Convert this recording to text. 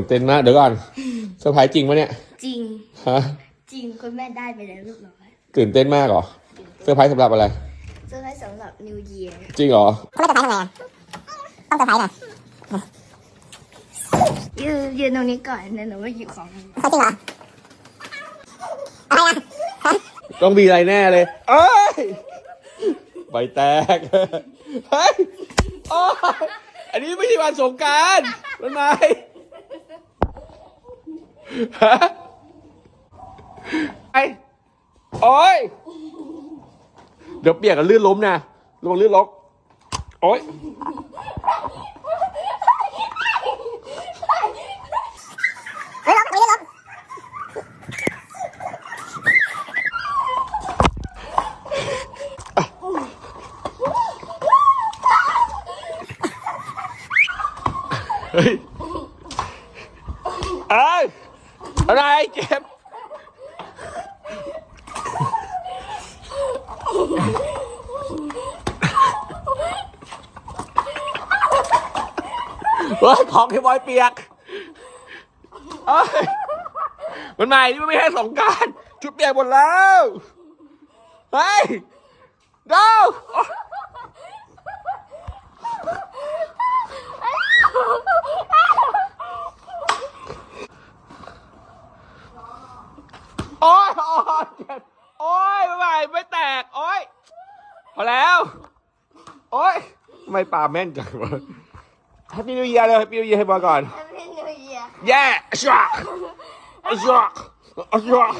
ตื่นเต้นมากเดี๋ยวก่อนเซอร์ไพรส์จริงปะเนี่ยจริง ฮะจริงคุณแม่ได้ไปแล้วเรียบร้อยตื่นเต้นมากเหรอเซอร์ไพรส์สำหรับอะไรเซอร์ไพรส์สำหรับ New Year จริงเหรอเขาไม่เซอร์ไพรส์ทำไงอะต้องเซอร์ไพรส์หน่อยยืนยืนตรงนี้ก่อนนะหนูไปหยิบของเขาจริงเหรออะไรอะฮะต้องมีอะไรแน่เลยเอ้ยใบแตกเฮ้ยโอ้ยอันนี้ไม่ใช่วันสงกรารมันไหม ฮะไอโอ้ย เดี๋ยวเปียกกันลื่นล้มนะระวังลื่นล้มโอ้ยเฮ้ยลบไม่ได้ลบเฮ้ยเอ้ย อะไรเจ็บ เฮ้ยของให้บอยเปียกเอ้ยมันใหม่นี่มันไม่ใช่สงกราร ชุดเปียกหมดแล้ว เฮ้ยด้า โอ๊ยโอ๊ยเจ็บโอ๊ยไม่ไหวไม่แตก โอ๊ยพอแล้ว โอ๊ยทำไม่ปลาแม่นจังวะแฮปปี้นิวเยียร์เลยแฮปปี้นิวเยียร์ให้บอยก่อน Happy New Year แย่ชักชักชัก